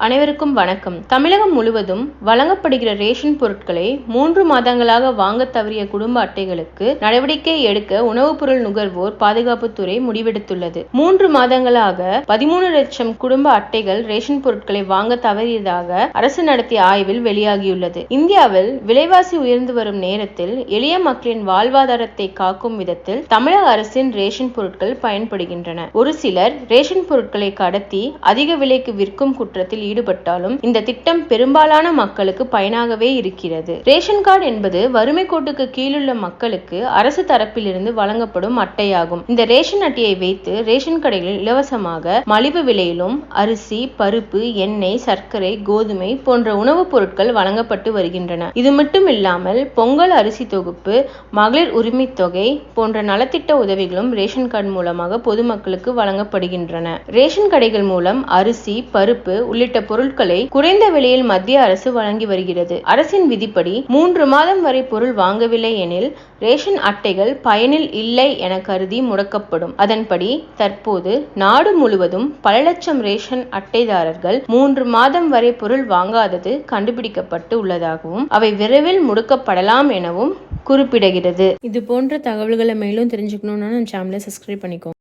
அனைவருக்கும் வணக்கம். தமிழகம் முழுவதும் வழங்கப்படுகிற ரேஷன் பொருட்களை மூன்று மாதங்களாக வாங்க தவறிய குடும்ப அட்டைகளுக்கு நடவடிக்கை எடுக்க உணவுப் பொருள் நுகர்வோர் பாதுகாப்புத்துறை முடிவெடுத்துள்ளது. மூன்று மாதங்களாக பதிமூணு லட்சம் குடும்ப அட்டைகள் ரேஷன் பொருட்களை வாங்க தவறியதாக அரசு நடத்திய ஆய்வில் வெளியாகியுள்ளது. இந்தியாவில் விலைவாசி உயர்ந்து வரும் நேரத்தில் எளிய மக்களின் வாழ்வாதாரத்தை காக்கும் விதத்தில் தமிழக அரசின் ரேஷன் பொருட்கள் பயன்படுகின்றன. ஒரு சிலர் ரேஷன் பொருட்களை கடத்தி அதிக விலைக்கு விற்கும் குற்றத்தில் ஈடுபட்டாலும் இந்த திட்டம் பெரும்பாலான மக்களுக்கு பயனாகவே இருக்கிறது. ரேஷன் கார்டு என்பது வறுமை கோட்டுக்கு கீழுள்ள மக்களுக்கு அரசு தரப்பிலிருந்து வழங்கப்படும் அட்டையாகும். இந்த ரேஷன் அட்டையை வைத்து ரேஷன் கடைகளில் இலவசமாக மலிவு விலையிலும் அரிசி பருப்பு எண்ணெய் சர்க்கரை கோதுமை போன்ற உணவுப் பொருட்கள் வழங்கப்பட்டு வருகின்றன. இது மட்டும் இல்லாமல் பொங்கல் அரிசி தொகுப்பு மகளிர் உரிமைத் தொகை போன்ற நலத்திட்ட உதவிகளும் ரேஷன் கார்டு மூலமாக பொதுமக்களுக்கு வழங்கப்படுகின்றன. ரேஷன் கடைகள் மூலம் அரிசி பருப்பு உள்ளிட்ட உள்ளிட்ட பொருட்களை குறைந்த விலையில் மத்திய அரசு வழங்கி வருகிறது. அரசின் விதிப்படி மூன்று மாதம் வரை பொருள் வாங்கவில்லை எனில் ரேஷன் அட்டைகள் பயனில் இல்லை என கருதி முடக்கப்படும். அதன்படி தற்போது நாடு முழுவதும் பல லட்சம் ரேஷன் அட்டைதாரர்கள் மூன்று மாதம் வரை பொருள் வாங்காதது கண்டுபிடிக்கப்பட்டு உள்ளதாகவும் அவை விரைவில் முடுக்கப்படலாம் எனவும் குறிப்பிடுகிறது. இது போன்ற தகவல்களை மேலும் தெரிஞ்சுக்கணும்னா நம்ம சேனலை சப்ஸ்கிரைப் பண்ணிக்கோங்க.